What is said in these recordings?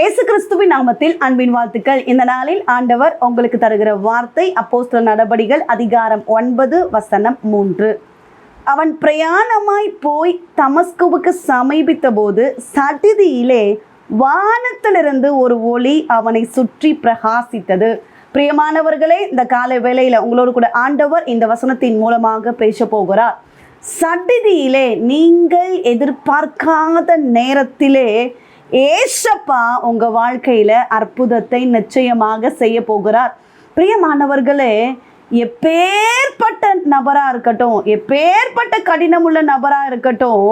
இயேசு கிறிஸ்துவின் நாமத்தில் அன்பின் வாழ்த்துக்கள். இந்த நாளில் ஆண்டவர் உங்களுக்கு தருகிற வார்த்தை அப்போஸ்தல நடபடிகள் அதிகாரம் ஒன்பது வசனம் மூன்று. அவன் பிரயாணமாய் போய் தமஸ்குவுக்கு சமீபித்த போது சடிதியிலே வானத்திலிருந்து ஒரு ஒளி அவனை சுற்றி பிரகாசித்தது. பிரியமானவர்களே இந்த காலை வேளையில உங்களோடு கூட ஆண்டவர் இந்த வசனத்தின் மூலமாக பேச போகிறார். சடிதியிலே நீங்கள் எதிர்பார்க்காத நேரத்திலே ஏசப்பா உங்க வாழ்க்கையில அற்புதத்தை நிச்சயமாக செய்ய போகிறார். பிரியமானவர்களே எப்பேற்பட்ட நபரா இருக்கட்டும் எப்பேற்பட்ட கடினமுள்ள நபரா இருக்கட்டும்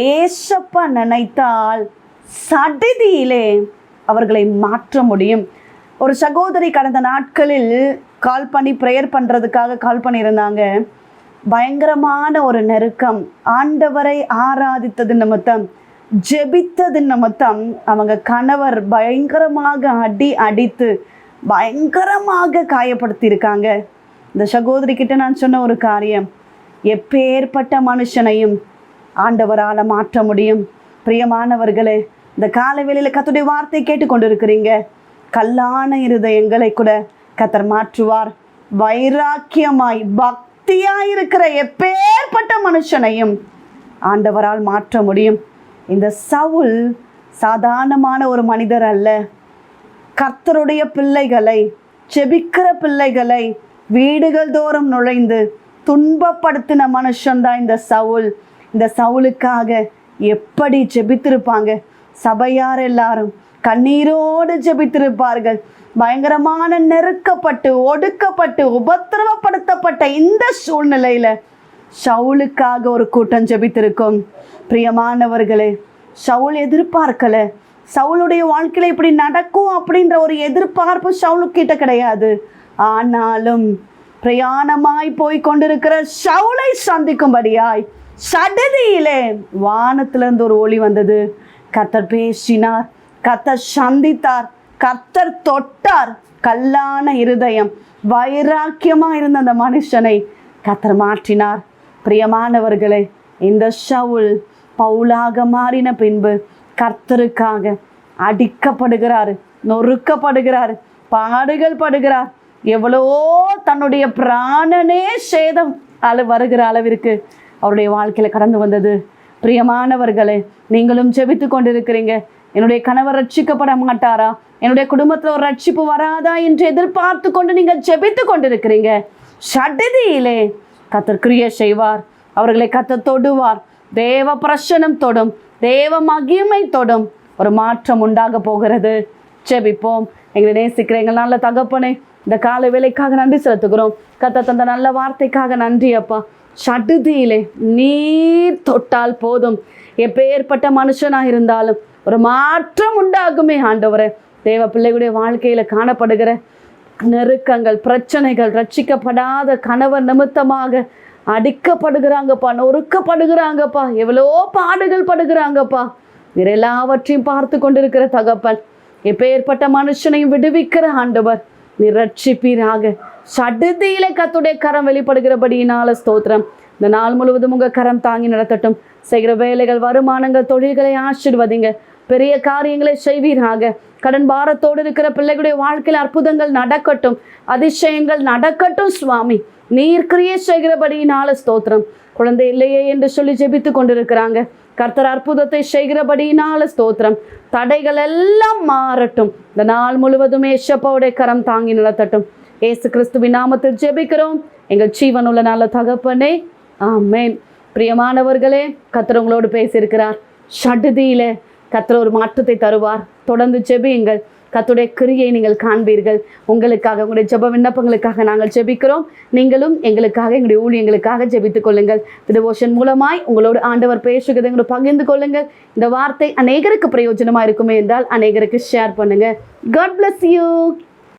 ஏசப்பா நினைத்தால் சடிதியிலே அவர்களை மாற்ற முடியும். ஒரு சகோதரி கடந்த நாட்களில் கால் பண்ணி ப்ரேயர் பண்ணுறதுக்காக கால் பண்ணியிருந்தாங்க. பயங்கரமான ஒரு நெருக்கம். ஆண்டவரை ஆராதித்தது நிமித்தம். ஜெபித்தது நிமித்தம் அவங்க கணவர் பயங்கரமாக அடி அடித்து பயங்கரமாக காயப்படுத்தியிருக்காங்க. இந்த சகோதரி கிட்ட நான் சொன்ன ஒரு காரியம் எப்பேற்பட்ட மனுஷனையும் ஆண்டவரால் மாற்ற முடியும். பிரியமானவர்களே இந்த காலவேளையில் கத்துடைய வார்த்தை கேட்டுக்கொண்டிருக்கிறீங்க. கல்லான இருதயங்களை கூட கத்தர் மாற்றுவார். வைராக்கியமாய் பக்தியாய் இருக்கிற எப்பேற்பட்ட மனுஷனையும் ஆண்டவரால் மாற்ற முடியும். இந்த சவுல் சாதாரணமான ஒரு மனிதர் அல்ல. கர்த்தருடைய பிள்ளைகளை செபிக்கிற பிள்ளைகளை வீடுகள் தோறும் நுழைந்து துன்பப்படுத்தின மனுஷன்தான் இந்த சவுல். இந்த சவுலுக்காக எப்படி ஜெபித்திருப்பாங்க சபையார் எல்லாரும் கண்ணீரோடு ஜெபித்திருப்பார்கள் பயங்கரமான நெருக்கப்பட்டு ஒடுக்கப்பட்டு உபத்திரவப்படுத்தப்பட்ட இந்த சூழ்நிலையில ஷவுலுக்காக ஒரு கூட்டம் ஜெபித்திருக்கும். பிரியமானவர்களே ஷவுல் எதிர்பார்க்கல. சவுளுடைய வாழ்க்கையில இப்படி நடக்கும் அப்படின்ற ஒரு எதிர்பார்ப்பு ஷவுலுக்கிட்ட கிடையாது. ஆனாலும் பிரயாணமாய் போய் கொண்டிருக்கிற ஷவுலை சந்திக்கும்படியாய் சடதியிலே வானத்திலிருந்து ஒரு ஒளி வந்தது. கத்தர் பேசினார் கத்தர் சந்தித்தார் கத்தர் தொட்டார். கல்லான இருதயம் வைராக்கியமா இருந்த அந்த மனுஷனை கத்தர் மாற்றினார். பிரியமானவர்களே இந்த ஷவுல் பவுலாக மாறின பின்பு கர்த்தருக்காக அடிக்கப்படுகிறார் நொறுக்கப்படுகிறார் பாடுகள் படுகிறார். எவ்வளோ தன்னுடைய பிராணனே சேதம் அள வருகிற அளவிற்கு அவருடைய வாழ்க்கையில் கடந்து வந்தது. பிரியமானவர்களே நீங்களும் ஜெபித்து கொண்டிருக்கிறீங்க. என்னுடைய கணவர் ரட்சிக்கப்பட மாட்டாரா? என்னுடைய குடும்பத்தில் ஒரு ரட்சிப்பு வராதா என்று எதிர்பார்த்து கொண்டு நீங்கள் ஜெபித்து கொண்டிருக்கிறீங்க. சடதியிலே கத்தர் கிரியை செய்வார். அவர்களை கத்த தொடுவார். தேவ பிரசனம் தொடும். தேவ மகிமை தொடும். ஒரு மாற்றம் உண்டாக போகிறது. செபிப்போம் எங்களை நேசிக்கிற எங்கள் நல்ல தகப்பனே இந்த கால வேலைக்காக நன்றி செலுத்துகிறோம். கத்த தந்த நல்ல வார்த்தைக்காக நன்றி அப்பா. சடுதியிலே நீர் தொட்டால் போதும். எப்பேற்பட்ட மனுஷனாக இருந்தாலும் ஒரு மாற்றம் உண்டாகுமே ஆண்டவரே. தேவ பிள்ளைகளுடைய வாழ்க்கையில் காணப்படுகிற நெருக்கங்கள் பிரச்சனைகள் ரட்சிக்கப்படாத கணவர் நிமித்தமாக அடிக்கப்படுகிறாங்கப்பா நொறுக்கப்படுகிறாங்கப்பா எவ்வளோ பாடுகள் படுகிறாங்கப்பா. இவர் எல்லாவற்றையும் பார்த்து கொண்டிருக்கிற தகப்பன் எப்பேற்பட்ட மனுஷனையும் விடுவிக்கிற ஆண்டவர் நீர் ரட்சிப்பீராக சடுதியில கத்துடைய கரம் வெளிப்படுகிறபடியினால ஸ்தோத்திரம். இந்த நாள் முழுவதும் உங்கள் கரம் தாங்கி நடத்தட்டும். செய்கிற வேலைகள் வருமானங்கள் தொழில்களை ஆசிர்வதிங்க. பெரிய காரியங்களை செய்வீராக. கடன் பாரத்தோடு இருக்கிற பிள்ளைகளுடைய வாழ்க்கையில் அற்புதங்கள் நடக்கட்டும். அதிசயங்கள் நடக்கட்டும் சுவாமி. நீர் கிரியை செய்கிறபடியினால ஸ்தோத்திரம். குழந்தை இல்லையே என்று சொல்லி ஜெபித்து கொண்டிருக்கிறாங்க. கர்த்தர் அற்புதத்தை செய்கிறபடியினால ஸ்தோத்திரம். தடைகள் எல்லாம் மாறட்டும். இந்த நாள் முழுவதும் ஏசப்பாவுடைய கரம் தாங்கி நடத்தட்டும் ஏசு கிறிஸ்துவின் நாமத்தில் ஜெபிக்கிறோம். எங்கள் ஜீவனுள்ள நல்ல தகப்பனே ஆமேன். பிரியமானவர்களே கர்த்தர் உங்களோடு பேசியிருக்கிறார். ஷடுதியில கர்த்தர் ஒரு மாற்றத்தை தருவார். தொடர்ந்து ஜெபியுங்கள். கத்துடைய கிரியை நீங்கள் காண்பீர்கள். உங்களுக்காக உங்களுடைய ஜெப விண்ணப்பங்களுக்காக நாங்கள் ஜெபிக்கிறோம். நீங்களும் எங்களுக்காக எங்களுடைய ஊழியங்களுக்காக ஜெபித்துக் கொள்ளுங்கள். டிவோஷன் மூலமாய் உங்களோடு ஆண்டவர் பேசுகிறதை எங்களோட பகிர்ந்து கொள்ளுங்கள். இந்த வார்த்தை அநேகருக்கு பிரயோஜனமாக இருக்குமே என்றால் அநேகருக்கு ஷேர் பண்ணுங்கள் காட் பிளஸ் யூ